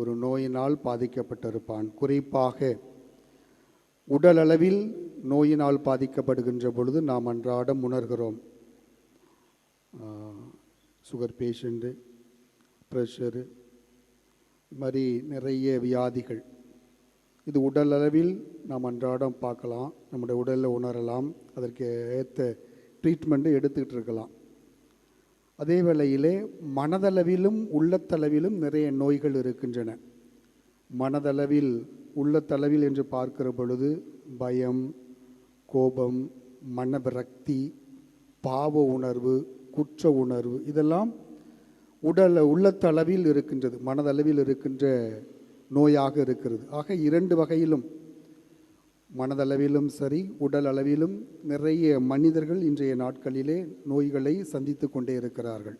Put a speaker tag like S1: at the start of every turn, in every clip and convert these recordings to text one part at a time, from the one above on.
S1: ஒரு நோயினால் பாதிக்கப்பட்டிருப்பான். குறிப்பாக உடலளவில் நோயினால் பாதிக்கப்படுகின்ற பொழுது நாம் அன்றாடம் உணர்கிறோம். சுகர் பேஷண்ட்டு ப்ரெஷரு இது மாதிரி நிறைய வியாதிகள். இது உடல் அளவில் நாம் அன்றாடம் பார்க்கலாம். நம்முடைய உடலில் உணரலாம். அதற்கு ஏற்ற ட்ரீட்மெண்ட்டு எடுத்துக்கிட்டு இருக்கலாம். அதே வேளையிலே மனதளவிலும் உள்ளத்தளவிலும் நிறைய நோய்கள் இருக்கின்றன. மனதளவில் உள்ளத்தளவில் என்று பார்க்கிற பொழுது பயம் கோபம் மனவிரக்தி பாவ உணர்வு குற்ற உணர்வு இதெல்லாம் உடல் உள்ளத்தளவில் இருக்கின்றது மனதளவில் இருக்கின்ற நோயாக இருக்கிறது. ஆக இரண்டு வகையிலும் மனதளவிலும் சரி உடல் அளவிலும் நிறைய மனிதர்கள் இன்றைய நாட்களிலே நோய்களை சந்தித்து கொண்டே இருக்கிறார்கள்.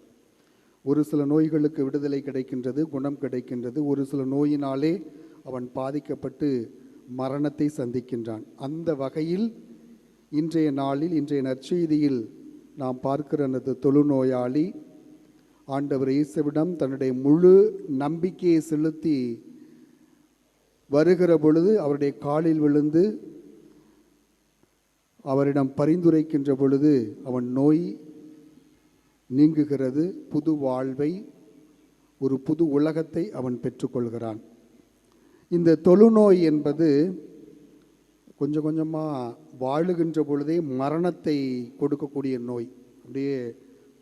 S1: ஒரு சில நோய்களுக்கு விடுதலை கிடைக்கின்றது குணம் கிடைக்கின்றது. ஒரு சில நோயினாலே அவன் பாதிக்கப்பட்டு மரணத்தை சந்திக்கின்றான். அந்த வகையில் இன்றைய நாளில் இன்றைய நற்செய்தியில் நாம் பார்க்கிற அந்த தொழுநோயாளி ஆண்டவர் இயேசுவிடம் தன்னுடைய முழு நம்பிக்கையை செலுத்தி வருகிற பொழுது அவருடைய காலில் விழுந்து அவரிடம் பரிந்துரைக்கின்ற பொழுது அவன் நோய் நீங்குகிறது புது வாழ்வை ஒரு புது உலகத்தை அவன் பெற்றுக்கொள்கிறான். இந்த தொழுநோய் என்பது கொஞ்சம் கொஞ்சமாக வாழுகின்ற பொழுதே மரணத்தை கொடுக்கக்கூடிய நோய். அப்படியே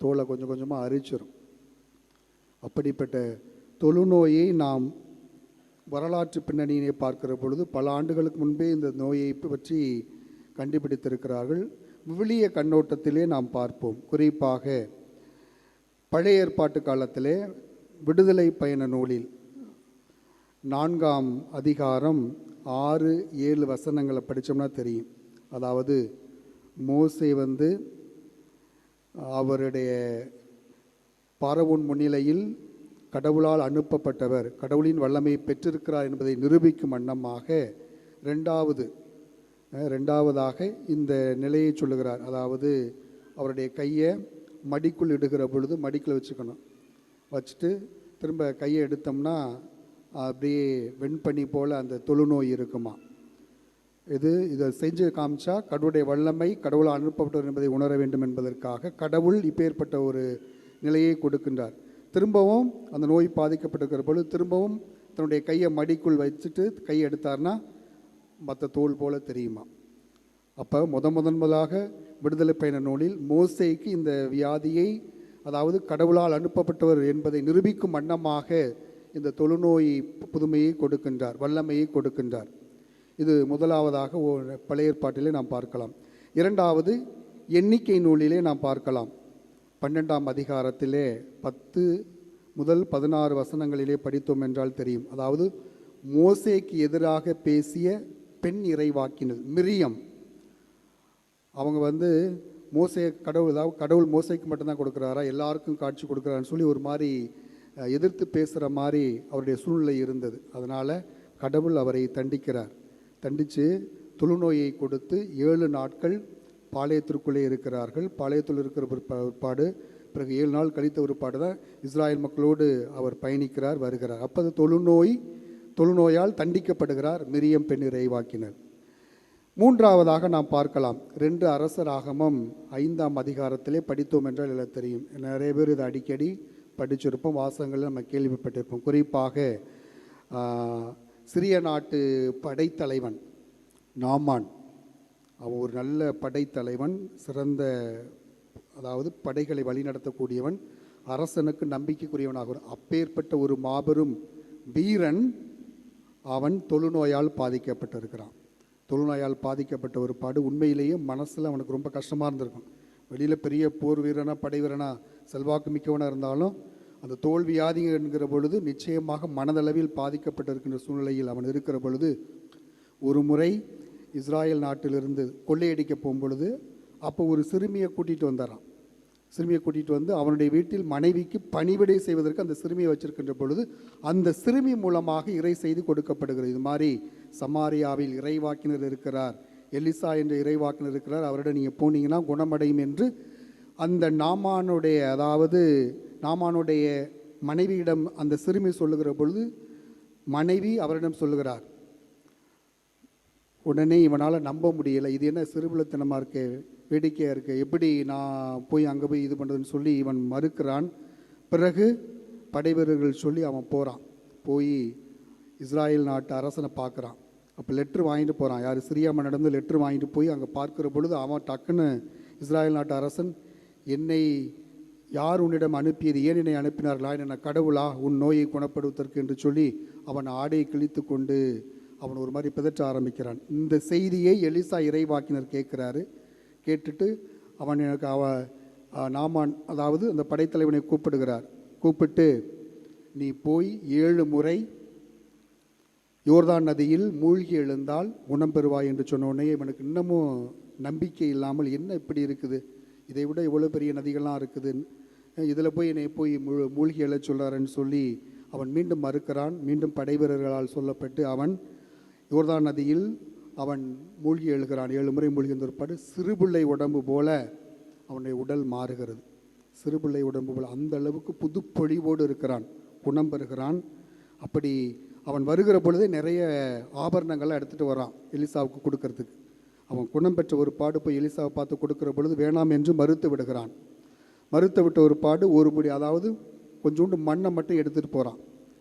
S1: தோலை கொஞ்சம் கொஞ்சமாக அரிச்சிடும் அப்படிப்பட்ட தொழுநோயை நாம் வரலாற்று பின்னணியினை பார்க்கிற பொழுது பல ஆண்டுகளுக்கு முன்பே இந்த நோயை பற்றி கண்டுபிடித்திருக்கிறார்கள். விவிலிய கண்ணோட்டத்திலே நாம் பார்ப்போம். குறிப்பாக பழைய ஏற்பாட்டு காலத்திலே விடுதலை பயண நூலில் நான்காம் அதிகாரம் ஆறு ஏழு வசனங்களை படித்தோம்னா தெரியும். அதாவது மோசை வந்து அவருடைய பரவுன் முன்னிலையில் கடவுளால் அனுப்பப்பட்டவர் கடவுளின் வல்லமையை பெற்றிருக்கிறார் என்பதை நிரூபிக்கும் வண்ணமாக ரெண்டாவது ரெண்டாவதாக இந்த நிலையை சொல்லுகிறார். அதாவது அவருடைய கையை மடிக்குள் இடுகிற பொழுது மடிக்குள்ள வச்சுக்கணும். வச்சுட்டு திரும்ப கையை எடுத்தோம்னா அப்படியே வெண்பனி போல் அந்த தொழுநோய் இருக்குமா. இது இதை செஞ்சு காமிச்சா கடவுளுடைய வல்லமை கடவுளால் அனுப்பப்பட்டவர் என்பதை உணர வேண்டும் என்பதற்காக கடவுள் இப்பேற்பட்ட ஒரு நிலையை கொடுக்கின்றார். திரும்பவும் அந்த நோய் பாதிக்கப்பட்டிருக்கிற பொழுது திரும்பவும் தன்னுடைய கையை மடிக்குள் வச்சுட்டு கையை எடுத்தார்னா மற்ற தோல் போல தெரியுமா? அப்போ முத முதன் முதலாக விடுதலை பயண நூலில் மோசைக்கு இந்த வியாதியை அதாவது கடவுளால் அனுப்பப்பட்டவர் என்பதை நிரூபிக்கும் வண்ணமாக இந்த தொழுநோய் புதுமையை கொடுக்கின்றார் வல்லமையை கொடுக்கின்றார். இது முதலாவதாக பழைய ஏற்பாட்டிலே நாம் பார்க்கலாம். இரண்டாவது எண்ணிக்கை நூலிலே நாம் பார்க்கலாம். பன்னெண்டாம் அதிகாரத்திலே பத்து முதல் பதினாறு வசனங்களிலே படித்தோம் என்றால் தெரியும். அதாவது மோசேக்கு எதிராக பேசிய பெண் இறைவாக்கினல் மிரியம். அவங்க வந்து மோசே கடவுள் அதாவது கடவுள் மோசைக்கு மட்டும்தான் கொடுக்குறாரா? எல்லாருக்கும் காட்சி கொடுக்குறாருன்னு சொல்லி ஒரு மாதிரி எதிர்த்து பேசுகிற மாதிரி அவருடைய சூழ்நிலை இருந்தது. அதனால் கடவுள் அவரை தண்டிக்கிறார். தண்டித்து தொழுநோயை கொடுத்து ஏழு நாட்கள் பாளையத்திற்குள்ளே இருக்கிறார்கள். பாளையத்தில் இருக்கிற ஒரு பிற்பாடு பிறகு ஏழு நாள் கழித்த பிற்பாடு தான் இஸ்ராயல் மக்களோடு அவர் பயணிக்கிறார் வருகிறார். அப்போ அது தொழுநோய் தொழுநோயால் தண்டிக்கப்படுகிறார் மிரியம் பெண் இறைவாக்கினர். மூன்றாவதாக நாம் பார்க்கலாம். ரெண்டு அரசராகமம் ஐந்தாம் அதிகாரத்திலே படித்தோம் என்றால் எல்லாம் தெரியும். நிறைய பேர் இதை அடிக்கடி படிச்சிருப்போம் வாசகங்களில் நம்ம கேள்விப்பட்டிருப்போம். குறிப்பாக சிறிய நாட்டு படைத்தலைவன் நாமான். அவன் ஒரு நல்ல படைத்தலைவன் சிறந்த அதாவது படைகளை வழிநடத்தக்கூடியவன் அரசனுக்கு நம்பிக்கைக்குரியவனாக அப்பேற்பட்ட ஒரு மாபெரும் வீரன் அவன் தொழுநோயால் பாதிக்கப்பட்டிருக்கிறான். தொழுநோயால் பாதிக்கப்பட்ட ஒரு பாடு உண்மையிலேயே மனசில் அவனுக்கு ரொம்ப கஷ்டமாக இருந்திருக்கும். வெளியில் பெரிய போர் வீரனா படை வீரனா செல்வாக்கு மிக்கவனாக இருந்தாலும் அந்த தோல்வியாதி என்கிற பொழுது நிச்சயமாக மனதளவில் பாதிக்கப்பட்டிருக்கின்ற சூழ்நிலையில் அவன் இருக்கிற பொழுது ஒரு முறை இஸ்ராயல் நாட்டிலிருந்து கொள்ளையடிக்க போகும்பொழுது அப்போ ஒரு சிறுமியை கூட்டிகிட்டு வந்தாராம். சிறுமியை கூட்டிகிட்டு வந்து அவனுடைய வீட்டில் மனைவிக்கு பணிவிடை செய்வதற்கு அந்த சிறுமியை வச்சிருக்கின்ற பொழுது அந்த சிறுமி மூலமாக இறை செய்து கொடுக்கப்படுகிறது. இது மாதிரி சமாரியாவில் இறைவாக்கினர் இருக்கிறார் எலிசா என்ற இறைவாக்கினர் இருக்கிறார். அவரிடம் நீங்கள் போனீங்கன்னா குணமடையும் என்று அந்த நாமானுடைய அதாவது நாமானுடைய மனைவியிடம் அந்த சிறுமி சொல்லுகிற பொழுது மனைவி அவரிடம் சொல்லுகிறார். உடனே இவனால் நம்ப முடியலை. இது என்ன சிறுபுலத்தனமாக இருக்கு? வேடிக்கையாக இருக்கு? எப்படி நான் போய் அங்கே போய் இது பண்ணுறதுன்னு சொல்லி இவன் மறுக்கிறான். பிறகு படைவீரர்கள் சொல்லி அவன் போகிறான் போய் இஸ்ராயல் நாட்டு அரசனை பார்க்குறான். அப்போ லெட்ரு வாங்கிட்டு போகிறான் யார்? சிரியாம நடந்து லெட்ரு வாங்கிட்டு போய் அங்கே பார்க்குற பொழுது அவன் டக்குன்னு இஸ்ராயல் நாட்டு அரசன் என்னை யார் உன்னிடம் அனுப்பியது? ஏன் என்னை அனுப்பினார்களா? என்ன கடவுளா? உன் நோயை குணப்படுவதற்கு என்று சொல்லி அவன் ஆடையை கிழித்து கொண்டு அவன் ஒரு மாதிரி பிதற்ற ஆரம்பிக்கிறான். இந்த செய்தியை எலிசா இறைவாக்கினர் கேட்குறாரு. கேட்டுட்டு அவன் எனக்கு அவ நாமான் அதாவது அந்த படைத்தலைவனை கூப்பிடுகிறார். கூப்பிட்டு நீ போய் ஏழு முறை யோர்தான் நதியில் மூழ்கி எழுந்தால் குணம் பெறுவாய் என்று சொன்னோடனே இவனுக்கு இன்னமும் நம்பிக்கை இல்லாமல் என்ன இப்படி இருக்குது? இதை விட இவ்வளோ பெரிய நதிகள்லாம் இருக்குது. இதில் போய் என்னை போய் முழு மூழ்கி எழச் சொல்கிறாருன்னு சொல்லி அவன் மீண்டும் மறுக்கிறான். மீண்டும் படைவீரர்களால் சொல்லப்பட்டு அவன் யோர்தான் நதியில் அவன் மூழ்கி எழுகிறான். ஏழு முறை மூழ்கி பிற்பாடு சிறுபிள்ளை உடம்பு போல அவனுடைய உடல் மாறுகிறது. சிறுபிள்ளை உடம்பு போல் அந்த அளவுக்கு புதுப்பொழிவோடு இருக்கிறான். குணம் பெறுகிறான். அப்படி அவன் வருகிற பொழுதே நிறைய ஆபரணங்களை எடுத்துகிட்டு வரான் எலிசாவுக்கு கொடுக்கறதுக்கு. அவன் குணம் பெற்ற ஒரு பாடு போய் எலிசாவை பார்த்து கொடுக்குற பொழுது வேணாம் என்று மறுத்து விடுகிறான். மறுத்து விட்ட ஒரு பாடு ஒரு முடி அதாவது கொஞ்சோண்டு மண்ணை மட்டும் எடுத்துகிட்டு போகிறான்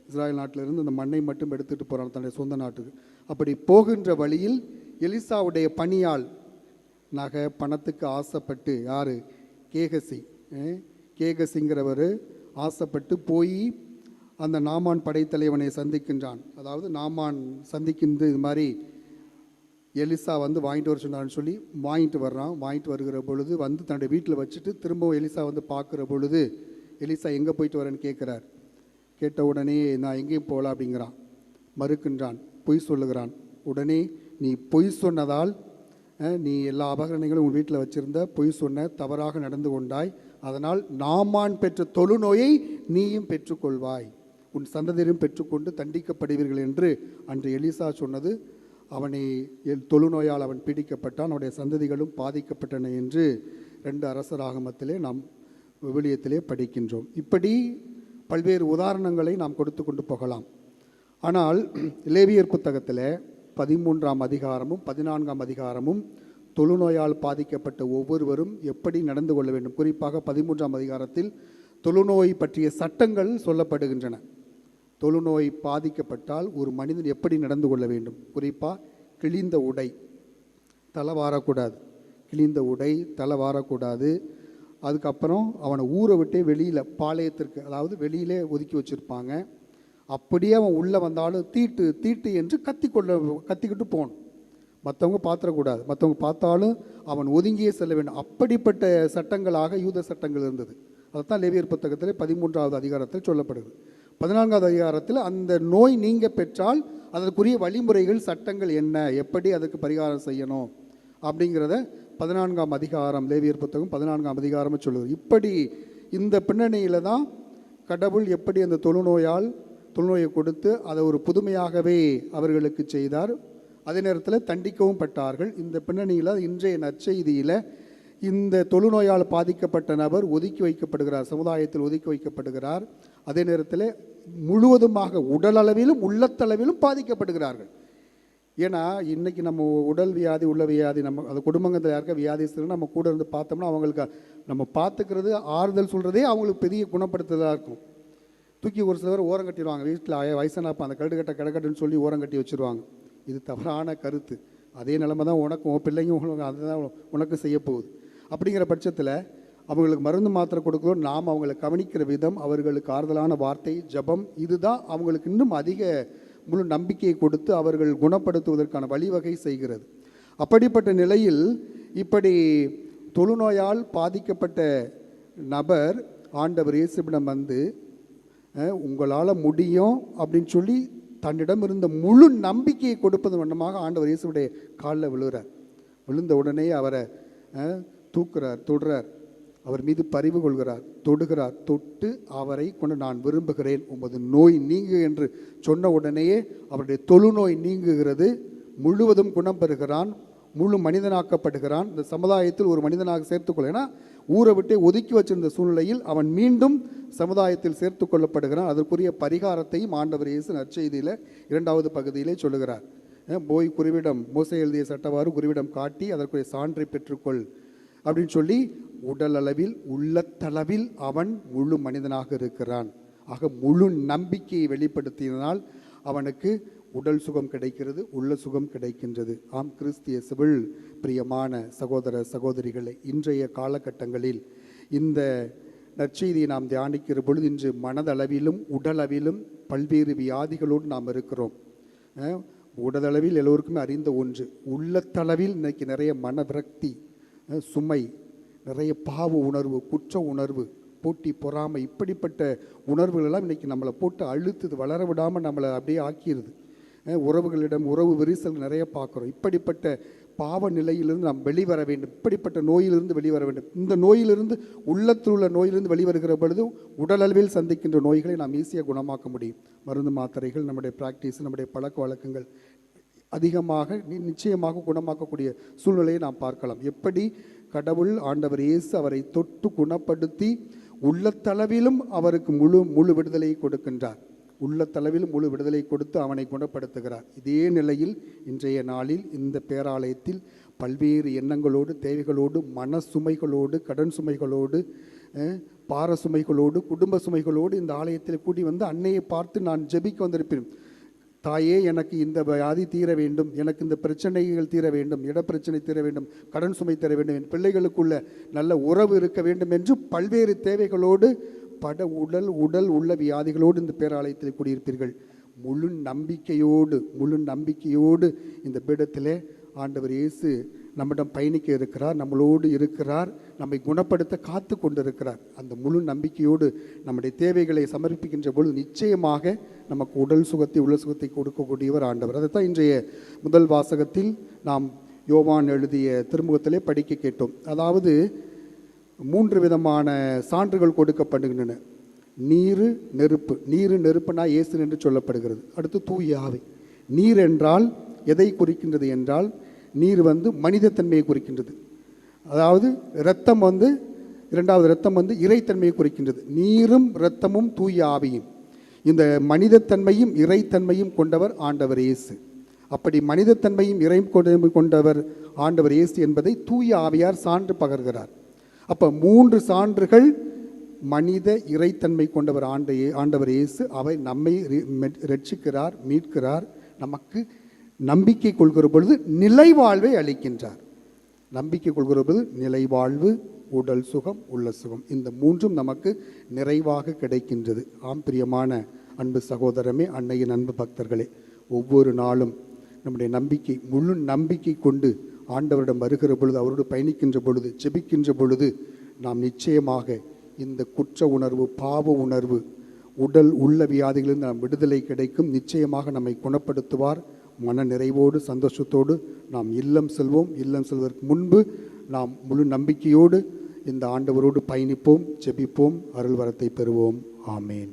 S1: இஸ்ராயல் நாட்டிலிருந்து அந்த மண்ணை மட்டும் எடுத்துகிட்டு போகிறான் தன்னுடைய சொந்த நாட்டுக்கு. அப்படி போகின்ற வழியில் எலிசாவுடைய பணியால் நகை பணத்துக்கு ஆசைப்பட்டு யார்? கேகசி. கேகசிங்கிறவர் ஆசைப்பட்டு போய் அந்த நாமான் படைத்தலைவனை சந்திக்கின்றான். அதாவது நாமான் சந்திக்கின்ற இது மாதிரி எலிசா வந்து வாங்கிட்டு வர சொன்னான்னு சொல்லி வாங்கிட்டு வர்றான். வாங்கிட்டு வருகிற பொழுது வந்து தன்னுடைய வீட்டில் வச்சுட்டு திரும்பவும் எலிசா வந்து பார்க்குற பொழுது எலிசா எங்கே போயிட்டு வரேன்னு கேட்குறார் கேட்ட உடனே நான் எங்கேயும் போகல அப்படிங்கிறான். மறுக்கின்றான். பொய் சொல்லுகிறான். உடனே நீ பொய் சொன்னதால் நீ எல்லா அபகரணங்களும் உன் வீட்டில் வச்சிருந்த பொய் சொன்ன தவறாக நடந்து கொண்டாய். அதனால் நாமான் பெற்ற தொழுநோயை நீயும் பெற்றுக்கொள்வாய். உன் சந்ததியரும் பெற்றுக்கொண்டு தண்டிக்கப்படுவீர்கள் என்று அன்று எலிசா சொன்னது. அவனை எல்- தொழுநோயால் அவன் பீடிக்கப்பட்டான். அவனுடைய சந்ததிகளும் பாதிக்கப்பட்டன என்று ரெண்டு அரசராகமத்திலே நாம் விவிலியத்திலே படிக்கின்றோம். இப்படி பல்வேறு உதாரணங்களை நாம் கொடுத்து கொண்டு போகலாம். ஆனால் லேவியர் புத்தகத்தில் பதிமூன்றாம் அதிகாரமும் பதினான்காம் அதிகாரமும் தொழுநோயால் பாதிக்கப்பட்ட ஒவ்வொருவரும் எப்படி நடந்து கொள்ள வேண்டும்? குறிப்பாக பதிமூன்றாம் அதிகாரத்தில் தொழுநோய் பற்றிய சட்டங்கள் சொல்லப்படுகின்றன. தொழுநோய் பாதிக்கப்பட்டால் ஒரு மனிதன் எப்படி நடந்து கொள்ள வேண்டும்? குறிப்பாக கிழிந்த உடை. தலை வாரக்கூடாது. கிழிந்த உடை தலை வாரக்கூடாது. அதுக்கப்புறம் அவனை ஊரை விட்டே வெளியில் பாளையத்திற்கு அதாவது வெளியிலே ஒதுக்கி வச்சுருப்பாங்க. அப்படியே அவன் உள்ளே வந்தாலும் தீட்டு தீட்டு என்று கத்திக்கொள்ள கத்திக்கிட்டு போகணும். மற்றவங்க பார்த்துடக்கூடாது மற்றவங்க பார்த்தாலும் அவன் ஒதுங்கியே செல்ல வேண்டும். அப்படிப்பட்ட சட்டங்களாக யூத சட்டங்கள் இருந்தது. அதைத்தான் லேவியர் புத்தகத்தில் பதிமூன்றாவது அதிகாரத்தில் சொல்லப்படுது. பதினான்காவது அதிகாரத்தில் அந்த நோய் நீங்க பெற்றால் அதற்குரிய வழிமுறைகள் சட்டங்கள் என்ன? எப்படி அதுக்கு பரிகாரம் செய்யணும்? அப்படிங்கிறத பதினான்காம் அதிகாரம் லேவியர் புத்தகம் பதினான்காம் அதிகாரம் சொல்லுது. இப்படி இந்த பின்னணியில் தான் கடவுள் எப்படி அந்த தொழுநோயால் தொழுநோயை கொடுத்து அதை ஒரு புதுமையாகவே அவர்களுக்கு செய்தார். அதே நேரத்தில் தண்டிக்கவும் பட்டார்கள். இந்த பின்னணியில் இன்றைய நற்செய்தியில் இந்த தொழுநோயால் பாதிக்கப்பட்ட நபர் ஒதுக்கி வைக்கப்படுகிறார் சமுதாயத்தில் ஒதுக்கி வைக்கப்படுகிறார். அதே நேரத்தில் முழுவதுமாக உடலளவிலும் உள்ளத்தளவிலும் பாதிக்கப்படுகிறார்கள். ஏன்னா இன்றைக்கி நம்ம உடல் வியாதி உள்ள வியாதி நம்ம அந்த குடும்பத்தில் யாருக்கா வியாதி நம்ம கூட இருந்து பார்த்தோம்னா அவங்களுக்கு நம்ம பார்த்துக்கிறது ஆறுதல் சொல்கிறதே அவங்களுக்கு பெரிய குணப்படுத்துதலாக இருக்கும். தூக்கி ஒரு சிலர் ஓரம் கட்டிடுவாங்க. வீட்டில் வயசானப்போ அந்த கடு கட்ட கிடக்கட்டுன்னு சொல்லி ஓரம் கட்டி வச்சிருவாங்க. இது தவறான கருத்து. அதே நிலமை தான் உனக்கும் உன் பிள்ளைங்க உனக்கு அதுதான் உனக்கு செய்ய போகுது. அப்படிங்கிற பட்சத்தில் அவங்களுக்கு மருந்து மாத்திரை கொடுக்குறோம். நாம் அவங்களை கவனிக்கிற விதம் அவர்களுக்கு ஆறுதலான வார்த்தை ஜெபம் இதுதான் அவங்களுக்கு இன்னும் அதிக முழு நம்பிக்கையை கொடுத்து அவர்கள் குணப்படுத்துவதற்கான வழிவகை செய்கிறது. அப்படிப்பட்ட நிலையில் இப்படி தொழுநோயால் பாதிக்கப்பட்ட நபர் ஆண்டவர் இயேசுவிடம் வந்து உங்களால் முடியும் அப்படின்னு சொல்லி தன்னிடம் இருந்த முழு நம்பிக்கையை கொடுப்பது வண்ணமாக ஆண்டவர் இயேசுடைய காலில் விழுகிறார் விழுந்த உடனே அவரை தூக்குறார் தொடுறார். அவர் மீது பரிவு கொள்கிறார் தொடுகிறார். தொட்டு அவரை கொண்டு நான் விரும்புகிறேன். உமது நோய் நீங்கு என்று சொன்ன உடனேயே அவருடைய தொழுநோய் நீங்குகிறது. முழுவதும் குணம் பெறுகிறான். முழு மனிதனாக்கப்படுகிறான். இந்த சமுதாயத்தில் ஒரு மனிதனாக சேர்த்துக்கொள்ள ஏன்னா ஊரை விட்டே ஒதுக்கி வச்சிருந்த சூழ்நிலையில் அவன் மீண்டும் சமுதாயத்தில் சேர்த்து கொள்ளப்படுகிறான். அதற்குரிய பரிகாரத்தையும் ஆண்டவர் இயேசு நற்செய்தியில் இரண்டாவது பகுதியிலே சொல்லுகிறார். போய் குருவிடம் மோசை எழுதிய சட்டவாறு குருவிடம் காட்டி அதற்குரிய சான்றை பெற்றுக்கொள். அப்படின்னு சொல்லி உடலளவில் உள்ளத்தளவில் அவன் முழு மனிதனாக இருக்கிறான். ஆக முழு நம்பிக்கையை வெளிப்படுத்தினால் அவனுக்கு உடல் சுகம் கிடைக்கிறது உள்ள சுகம் கிடைக்கின்றது. ஆம் கிறிஸ்திய சிவில் பிரியமான சகோதர சகோதரிகளை இன்றைய காலகட்டங்களில் இந்த நற்செய்தியை நாம் தியானிக்கிற பொழுது இன்று மனதளவிலும் உடலளவிலும் பல்வேறு வியாதிகளோடு நாம் இருக்கிறோம். உடலளவில் எல்லோருக்குமே அறிந்த ஒன்று உள்ளத்தளவில் இன்னைக்கு நிறைய மன விரக்தி சுமை நிறைய பாவ உணர்வு குற்ற உணர்வு போட்டி பொறாமை இப்படிப்பட்ட உணர்வுகளெல்லாம் இன்றைக்கி நம்மளை போட்டு அழுத்துது வளர விடாமல் நம்மளை அப்படியே ஆக்கிடுது உறவுகளிடம் உறவு விரிசல் நிறைய பார்க்குறோம். இப்படிப்பட்ட பாவ நிலையிலிருந்து நாம் வெளிவர வேண்டும். இப்படிப்பட்ட நோயிலிருந்து வெளிவர வேண்டும். இந்த நோயிலிருந்து உள்ளத்தில் உள்ள நோயிலிருந்து வெளிவருகிற பொழுது உடலளவில் சந்திக்கின்ற நோய்களை நாம் ஈஸியாக குணமாக்க முடியும். மருந்து மாத்திரைகள் நம்முடைய ப்ராக்டிஸ் நம்முடைய பழக்க வழக்கங்கள் அதிகமாக நிச்சயமாக குணமாக்கக்கூடிய சூழ்நிலையை நாம் பார்க்கலாம். எப்படி? கடவுள் ஆண்டவர் இயேசு அவரை தொட்டு குணப்படுத்தி உள்ளத்தளவிலும் அவருக்கு முழு முழு விடுதலையை கொடுக்கின்றார். உள்ளத்தளவிலும் முழு விடுதலை கொடுத்து அவனை குணப்படுத்துகிறார். இதே நிலையில் இன்றைய நாளில் இந்த பேராலயத்தில் பல்வேறு எண்ணங்களோடு தேவைகளோடு மன சுமைகளோடு கடன் சுமைகளோடு பார சுமைகளோடு குடும்ப சுமைகளோடு இந்த ஆலயத்தில் கூடி வந்து அன்னையை பார்த்து நான் ஜெபிக்க வந்திருப்பேன். தாயே எனக்கு இந்த வியாதி தீர வேண்டும் எனக்கு இந்த பிரச்சனைகள் தீர வேண்டும் இடப்பிரச்சனை தீர வேண்டும் கடன் சுமை தர வேண்டும் என் பிள்ளைகளுக்குள்ள நல்ல உறவு இருக்க வேண்டும் என்று பல்வேறு தேவைகளோடு பட உடல் உடல் உள்ள வியாதிகளோடு இந்த பேராலயத்தில் கூடியிருப்பீர்கள். முழு நம்பிக்கையோடு முழு நம்பிக்கையோடு இந்த பீடத்திலே ஆண்டவர் இயேசு நம்மிடம் பயணிக்க இருக்கிறார் நம்மளோடு இருக்கிறார் நம்மை குணப்படுத்த காத்து கொண்டிருக்கிறார். அந்த முழு நம்பிக்கையோடு நம்முடைய தேவைகளை சமர்ப்பிக்கின்ற பொழுது நிச்சயமாக நமக்கு உடல் சுகத்தை உள்ள சுகத்தை கொடுக்கக்கூடியவர் ஆண்டவர். அதைத்தான் இன்றைய முதல் வாசகத்தில் நாம் யோவான் எழுதிய திருமுகத்திலே படிக்க கேட்டோம். அதாவது மூன்று விதமான சான்றுகள் கொடுக்கப்படுகின்றன. நீரு நெருப்பு. நீரு நெருப்புனா இயேசு என்று சொல்லப்படுகிறது. அடுத்து தூயாவை நீர் என்றால் எதை குறிக்கின்றது என்றால் நீர் வந்து மனிதத்தன்மையை குறிக்கின்றது. அதாவது இரத்தம் வந்து இரண்டாவது இரத்தம் வந்து இறைத்தன்மையை குறிக்கின்றது. நீரும் இரத்தமும் தூய ஆவியும். இந்த மனிதத்தன்மையும் இறைத்தன்மையும் கொண்டவர் ஆண்டவர் இயேசு. அப்படி மனிதத்தன்மையும் இறை கொண்டவர் ஆண்டவர் இயேசு என்பதை தூய ஆவியார் சான்று பகர்கிறார். அப்போ மூன்று சான்றுகள் மனித இறைத்தன்மை கொண்டவர் ஆண்ட ஆண்டவர் இயேசு அவை நம்மை ரட்சிக்கிறார் மீட்கிறார் நமக்கு நம்பிக்கை கொள்கிற பொழுது நிலைவாழ்வை அளிக்கின்றார். நம்பிக்கை கொள்கிற பொழுது நிலைவாழ்வு உடல் சுகம் உள்ள சுகம் இந்த மூன்றும் நமக்கு நிறைவாக கிடைக்கின்றது. ஆம் பிரியமான அன்பு சகோதரமே அன்னையின் அன்பு பக்தர்களே ஒவ்வொரு நாளும் நம்முடைய நம்பிக்கை முழு நம்பிக்கை கொண்டு ஆண்டவரிடம் வருகிற பொழுது அவரோடு பயணிக்கின்ற பொழுது செபிக்கின்ற பொழுது நாம் நிச்சயமாக இந்த குற்ற உணர்வு பாவ உணர்வு உடல் உள்ள வியாதிகளிலிருந்து நாம் விடுதலை கிடைக்கும். நிச்சயமாக நம்மை குணப்படுத்துவார். மன நிறைவோடு சந்தோஷத்தோடு நாம் இல்லம் செல்வோம். இல்லம் செல்வதற்கு முன்பு நாம் முழு நம்பிக்கையோடு இந்த ஆண்டவரோடு பயணிப்போம் ஜெபிப்போம் அருள்வரத்தை பெறுவோம். ஆமேன்.